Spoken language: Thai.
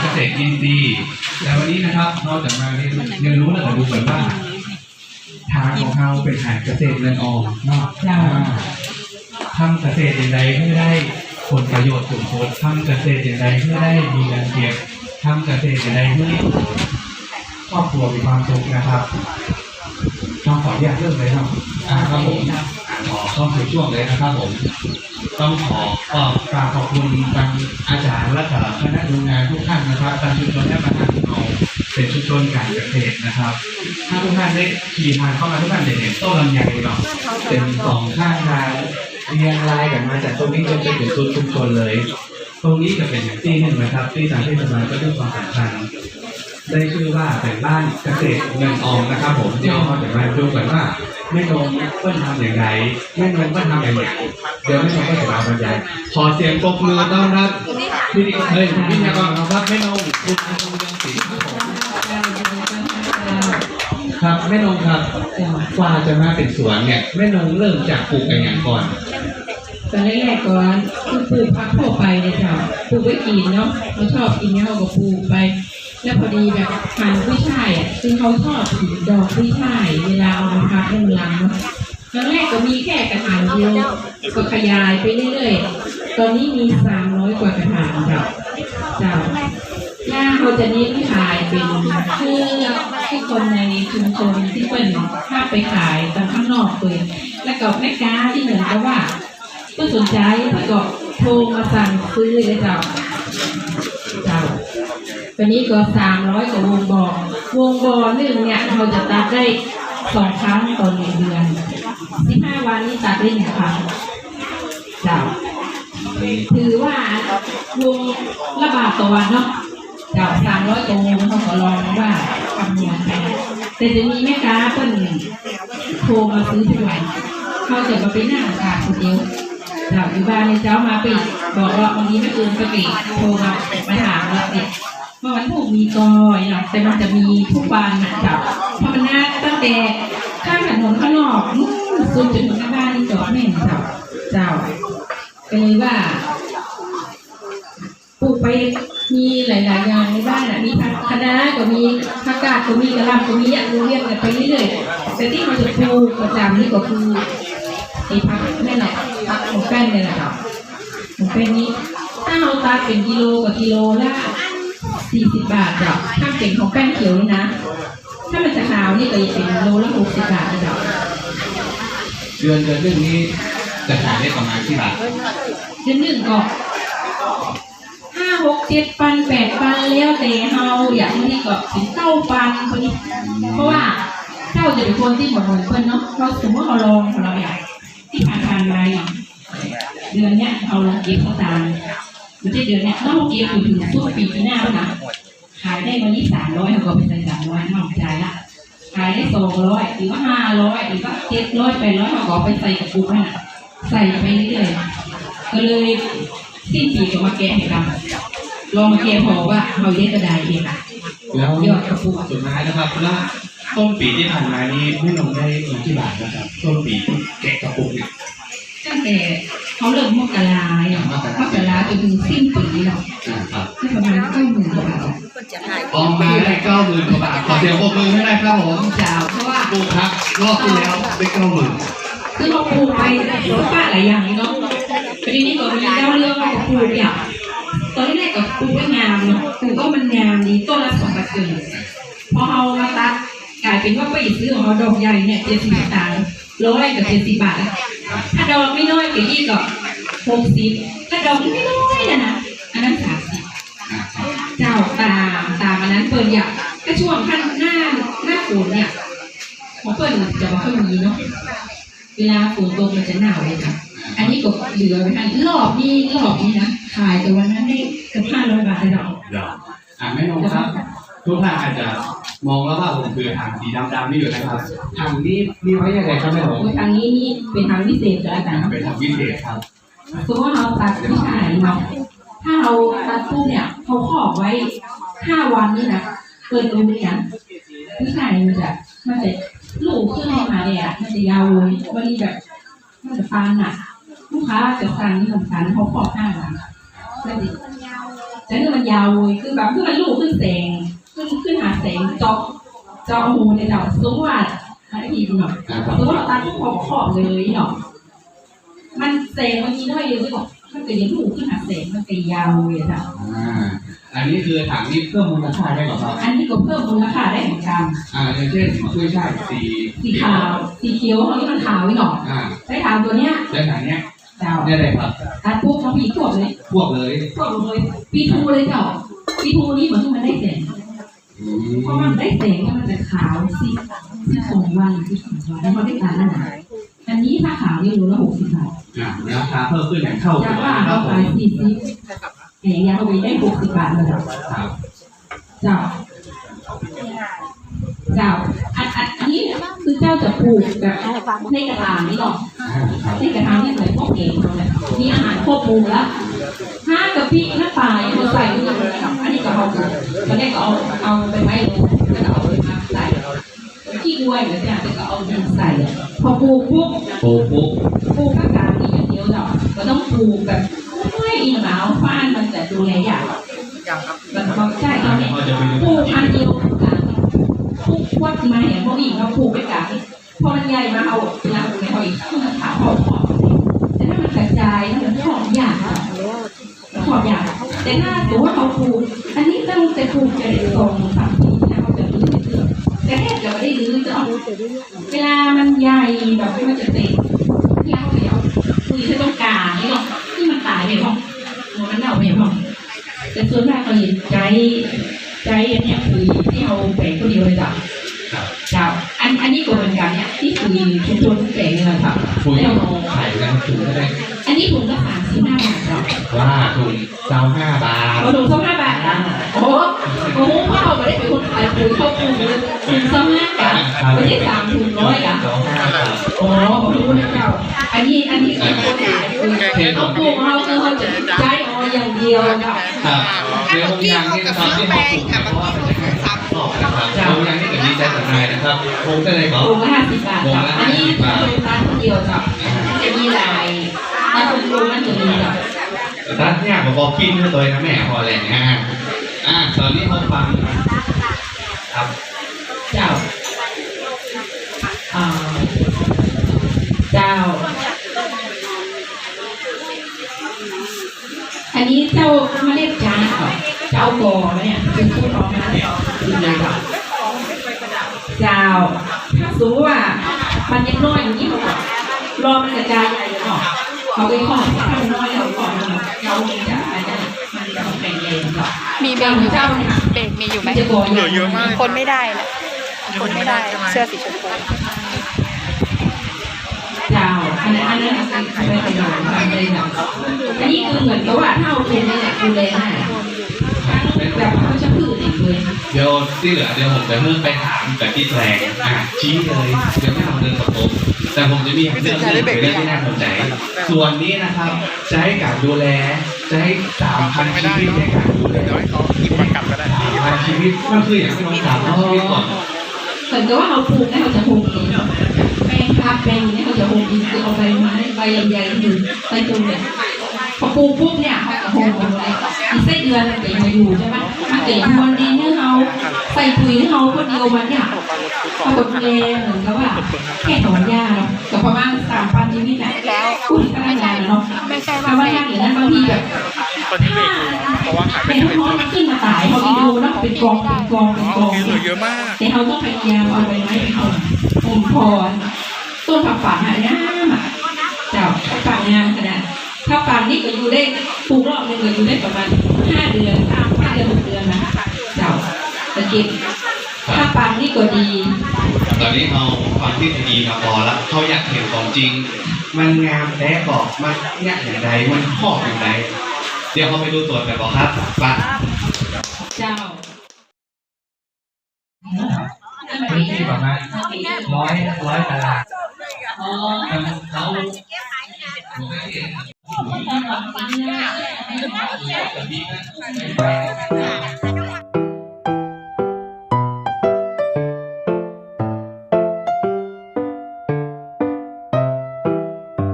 เป็นที่ของทางเกษตรอินทรีย์แต่วันนี้นะครับนอกจากมาเรียนเรียนรู้แล้วก็ดูเหมือนว่า ทางของเราเป็นทางเกษตรเงินออมเนาะจ้าทำเกษตรอย่างไรให้ได้ผลประโยชน์สูงสุดทำเกษตรอย่างไรให้ได้มีเงินเก็บทำเกษตรอย่างไรให้ครอบครัวมีความสุขนะครับต้องขออนุญาตเริ่มเลยเนาะอ่าครับผมอ่า ขอเข้าสู่ช่วงเลยนะครับผม ต้องขอขอบกราบขอบคุณทางอาจารย์และก็คณะดูงานทุกท่านนะครับทางชุมชนและประธานเราเป็นชุมชนการเกษตรนะครับ ถ้าทุกท่านได้ขี่ผ่านเข้ามาทุกท่านจะเห็นต้นลำไยเนาะเป็นสองข้างทางเรียงรายกันมาจากตรงนี้จนไปถึงชุมชุมชนเลย ตรงนี้จะเป็นที่หนึ่งนะครับ ที่ทางเทศบาลก็ด้วยความสำคัญได้ชื่อว่าเป็นบ้านเกษตรเงินออมนะครับ ผมเดี๋ยวเราจะมาดูกันว่า แม่นงเพิ่นทำอย่างไรแม่นงเพิ่นทำอย่างไรเดี๋ยวแม่นงก็จะมาบรรยายขอเสียงปรบมือต้อนรับพี่นิเฮ้ยวิทยากรของเราครับแม่นงคุณอนุยังศรีครับผมครับแม่นงครับกว่าจะมาเป็นสวนเนี่ยแม่นงเริ่มจากปลูกอะไรอย่างก่อนตอนแรกๆก่อนคือปลูกผักทั่วไปเลยจ้ะปลูกไว้กินเนาะเขาชอบกินเนี่ยเขาก็ปลูกไป แล้วพอดีแบบพันธุ์กุ้ยช่ายอะซึ่งเขาชอบดอกกุ้ยช่ายเวลาเอามาพักให้มันลำเนาะตอนแรกก็มีแค่กระถางเดียวก็ขยายไปเรื่อยๆ ตอนนี้มีสามร้อยกว่ากระถางจ้ะจ้ะหน้าเขาจะเน้นขายเป็นเพื่อให้คนในชุมชนที่เป็นถ้าไปขายตามข้างนอกเลยแล้วก็แม่ค้าที่เหมือนกับว่าก็สนใจพี่ก็โทรมาสั่งซื้อเลยเจ้าเจ้า ตอนนี้ก็สามร้อยกว่าวงบอวงบอหนึ่งเนี่ยเราจะตัดได้สองครั้งต่อหนึ่งเดือนสิบห้าวันนี้ตัดได้หนึ่งครั้งเจ้าถือว่าวงละบาทต่อวันเนาะเจ้าสามร้อยกว่าวงเขาก็ลองว่าคำนวณไปแต่จะมีแม่ค้าเพิ่นโทรมาซื้อทุกวันเขาจะมาเป็นหน้าตาคนเดียวถาอยู่บ้านในเช้ามาปีบอกว่าวันนี้ไม่อื่นก็ปีโทรมา มื่อวันถูกมีกอยหรอกแต่มันจะมีทุกวันนะจ๊ะพมันน่าตั้งแต่ข้างถนนข้างนอกนู่นสุดจนถึงหน้าบ้านนี่จอดแม่นจ้าเจ้าก็เลยว่าปลูกไปมีหลาย ๆ อย่างในบ้านอะมีผักคะน้าก็มีผักกาดก็มีกระลำก็มีอย่างเรียงกันไปเรื่อยๆแต่ที่มันจะปลูกประจำนี่ก็คือไอ้พักนั่นแหละพักของแป้นเนี่ยแหละครับของแป้นนี้ถ้าเราตัดเป็นกิโลกับกิโลละ สี่สิบบาทจ้ะถ้าเป็นของแป้นเขียวนี่นะ ถ้ามันจะขาวนี่ก็จะเป็นโลละหกสิบบาทนะจ้ะเดือนเดือนเรื่องนี้จะขายได้ประมาณที่บาทเดือนหนึ่งก็ห้าหกเจ็ดปันแปดปันแล้วแต่เฮาอย่างนี้ก็ถึงเก้าปันคนนี้เพราะว่าเจ้าจะเป็นคนที่หมดเงินเพิ่นเนาะเราสมมติเราลองของเราอย่างที่ผ่านผ่านๆมาอย่างเดือนเนี้ยเราลองเก็บเขาตาม ไม่ใช่เดือนเนี้ยเราเก็บอยู่ถึงสุดปีหน้าแล้วนะขายได้วันนี้สามร้อยเราก็ไปใส่สามร้อยนอกใจายละขายได้สองร้อยหรือว่าห้าร้อยหรือว่าเจ็ดร้อยแปดร้อยเราก็เอาไปใส่กระปุกนั่นน่ะใส่ไปเรื่อยๆก็เลยสิ้นปีก็มาแกะให้เราลองมาแกะพอว่าเราได้กระไดเองอะแล้วยอดกระปุกสุดท้ายนะครับว่าต้นปีที่ผ่านมานี้ไม่ลงได้เงินที่บาทนะครับ ต้นปีที่แกะกระปุกเนี่ยตั้งแต่เขาเริ่มมกราเนี่ยมกรา จนถึงสิ้นปีเราอ่าครับได้ประมาณเก้าหมื่นกว่าบาทออกมาได้เก้าหมื่นกว่าบาทขอเสียงปรบมือให้ได้ครับผมจ้าเพราะว่าปลูกครับรอบที่แล้วได้เก้าหมื่นคือเราปลูกไปเราป้าหลายอย่างเนาะทีนี้ก็มีดาวเรืองเราก็ปลูกอย่างตอนแรกก็ปลูกไว้งามเนาะปลูกก็มันงามดีต้นละสองบาทเกินพอเอามาตัดกลายเป็นว่าไปซื้อของเราดอกใหญ่เนี่ยเจ็ดสิบตังค์ร้อยกับเจ็ดสิบบาทถ้าดอกไม่น้อยก็ยี่ก็หกสิบ ถ้าดอกไม่น้อยนะนะอันนั้นสามสิบอ่าครับเจ้าตามตามอันนั้นเปิดอยากก็ช่วงขั้นหน้าหน้าฝนเนี่ยของเปิดจะไม่ค่อยมีเนาะเวลาฝนตกมันจะหนาวเลยค่ะ อันนี้ก็เหลือไว้ทันรอบนี้รอบนี้นะขายแต่วันนั้นได้เกือบห้าร้อยบาทเลยดอกเดี๋ยวอ่าไม่ลงครับทุกท่านอาจจะมองแล้วว่าผมคือทางสีดำๆนี่อยู่นะครับทางนี้มีไว้ยังไงครับแม่หลงโอ้ยทางนี้นี่เป็นทางพิเศษก็แล้วกันเป็นทางวินเทจครับ สมมติว่าเราตัดไม่ใช่เนาะถ้าเราตัดปุ๊บเนี่ยเขาขอบไว้ห้าวันนี่นะเกินตรงนี้นะผู้ชายมันจะมันจะลูกขึ้นมาเนี่ยมันจะยาวเลยวันนี้แบบมันจะฟานอะลูกค้าจะสั่งนี่สำคัญเขาขอบห้าวันก็ดิแต่คือมันยาวเลยคือแบบคือมันลูกขึ้นแสงขึ้นขึ้นหาแสงจาะเจาะหูในเจ้าสมว่าอะไรดีหน่อยอ่าสมมติเราตัดพวกขอบขอบเลยเนาะ มันแสงมันมีน้อยเดียวที่บอกมันก็ยังลูกขึ้นหาแสงมันก็ยาวเลยจ้ะอ่าอันนี้คือถังนี้เพิ่มมูลค่าได้เหรอครับ อันนี้ก็เพิ่มมูลค่าได้เหมือนกันอ่าอย่างเช่นกุ้ยช่ายสีสีขาวสีเขียวเขาที่มันขาวไว้หน่อยอ่าใช้ขาวตัวเนี้ยแล้วถังเนี้ยเจ้าได้เลยครับตัดปุ๊บเขาปีขวบเลยพวกเลยขวบเลยปีทูเลยเจ้าปีทูนี่เหมือนที่มันได้แสงอืเพราะมันได้แสงแล้วมันจะขาวสิสิบสองวันสิบสองวันแล้วมันได้ตาหนา อันนี้ถ้าขาวนี่รู้ละหกสิบบาทอ่าราคาเพิ่มขึ้นอย่างเท่าจากตัวว่าครัเราบผขายมสี่สิบแหงยาวไปได้หกสิบบาทเลยเจ้าครับเจ้าเจ้าอันอันอันนี้คือเจ้าจะปลูกแบบในกระถางนี่หรอกอ่าครับในกระถางที่เหมือนพวกเองเขาเนี่ยมีอาหารควบคุมแล้วห้ากะปิห้าปลายเราใส่ทุกอย่างเลยครับอันนี้ก็เอาตอนแรกก็เอาเอาไปไว้ลงแล้วก็เอาไป มาใส่ขี้อวยหรือเนี่ยก็เอาดินใส่ พอปลูกปุ๊บโอ้ปุ๊บปลูกข้างกลางนี่อย่างเดียวเนาะก็ต้องปลูกแบบไม่อินหนาวฟ้านมันจะดูแลยากมันก็ใช่เราเนี่ยเขาจะไปดูปลูกอันเดียวกลางปลูกวัดมาอย่างพวกอีกเราปลูกไปกลางพอมันใหญ่มาเอาเวลาปลูกในเขาอีกขึ้นมาถามเขาขอบแต่ถ้ามันกระจายถ้ามันขอบยากอะขอบยากแต่ถ้าสมมติว่าเขาปลูกอันนี้ต้องไปปลูกจะได้สอง รื่อยๆแต่แทบจะไม่ได้รื้อจะเอาเวลามันใหญ่แบบไม่ว่าจะเต็มที่เอาไปเอาคุยที่ต้องการนี่หรอกที่มันตายไปหรอกหัวมันเน่าไปหรอกแต่ส่วนมากเขาเห็นใจใจอันเนี้ยคือที่เอาแปลงคนเดียวเลยจ้ะครับเจ้าอันอันนี้ก็เหมือนกันเนี่ยที่คือชุมชนแปลงนี่แหละค่ะคุยแล้วเราขายกันถุงก็ได้ อันนี้ถุงละสามสิบห้าบาทเนาะว่าถุงเจ้าห้าบาทเราถุงสักห้าบาทนะโอ้โหโอ้โหพ่อเราไม่ได้เป็นคนขายปุ๋ยเข้าปลูกเลยถุงสักห้าบาทไม่ได้สามถุงร้อยอะเจ้าห้าบาทอ๋อผมรู้นะเจ้าอันนี้อันนี้คือคนขายปุ๋ยเขาปลูกเราคือเขาจะใช้อออย่างเดียวเนาะครับเรื่องบางอย่างนี่นะครับที่เขาปลูกเนี่ยเพราะว่าเป็นการสามต่อนะครับบางอย่างนี่ก็มีใจสนายนะครับคงจะเลยบอกถุงละห้าสิบบาทเจ้าอันนี้เป็นร้านคนเดียวเจ้าจะมีลายถ้าคุณ รู้มันจะมีเจ้าแต่ถ้าเนี่ยผมบอกกินเพื่อตัวนะแม่พอแหละอ่าอ่าตอนนี้เขาฟังครับ เจ้าอ่าเจ้า อันนี้เจ้ามาเรียกจาเจ้ากอเนี่ยเป็นผู้ออกมาเนี่ยคือเลยค่ะเจ้าถ้าสมมติว่ามันยังน้อยอยู่นี่เขาบอรอมันกระจายใหญ่เนา เขาไปขอถ้ามันน้อยเราขอมันเราจะอันนั้นมันจะแข็งแรงเนาะมีเบรเจ้ากอยู่เจ้าเนี่ยเบรกมีอยู่ไหมมันจะกอเยอะมากคนไม่ได้เลยคนไม่ได้เสื้อสีชมพูเจ้าอันนั้นอันนั้นคือไม่ประโยชน์อะไรแบบอันนี้คือเหมือนกับว่าถ้าเอาเป็นนี่แหละดูแล ให้แบบเขาจะพืชเองเลยเดี๋ยวที่เหลือเดี๋ยวผมจะเริ่มไปถามกับที่แปลงอ่าชี้เลยเดี๋ยวไม่ทำเรื่องกับผมแต่ผมจะมีเรื่องเรื่องเรื่องที่น่าสนใจ ส่วนนี้นะครับจะให้การดูแลจะให้สามพันชีวิตในการดูแลยวให้เขาหยิบมากลับก็ได้สามพันชีวิตมันคืออย่างที่เราสามพันชีวิตก่อนเหมือนกับว่าเราปลูกแล้เขาจะโฮมเองแปลงพักแปลงเนี้เขาจะโฮมเองคือเอาใบไม้ใบใหญ่ๆอยู่ใต้ต้นเนี่ยพอปลูกปุ๊บเนี่ยเขาจะโฮมเอาไว้อีกไส้เดือนมันจะมาอยู่ใช่ไหมมันเกิดพรวนดินให้เขาใส่ปุ๋ยให้เขาคนเดียวมันเนี่ยเขากดแรงเหมือนกับว่าแค่ถอนหญ้าเนาะกับประมาณสามพันชีวิตนะคุณก็ได้งานเนาะไม่ใช่แต่ว่าว่าเบรถ้ากอย่างนั้นบางทีแบบตอนนี้เบรกเพราะว่าขายเป็นได้ท้องมันขึ้นมาตายเขาอีดูแล้วเป็นกองเป็นกองเป็นกองเคเหลือเยอะมากแต่เขาต้องพยายามเอาใบไม้ไปห่มห่มพรต้นผักฝางหายามเจ้าผักฝางงามขนาด ถ้าฝางนี่ก็อยู่ได้ปลูกรอบหนึงก็อยู่ได้ประมาณห้าเดือนห้าห้าเดือนหกเดือนนะเจ้าตะเก็บถ้าฝางนี่ก็ดี ตอนนี้เราฟังที่ดีมาพอแล้วเขาอยากเห็นของจริง มันงามแท้บอกมันเนี่ยอย่างไรมันหอบอย่างไรเดี๋ยวเขาไปดูตัวกันบอกครับไปเจ้าพื้นที่ประมาณร้อยร้อยตารางอ๋อเขา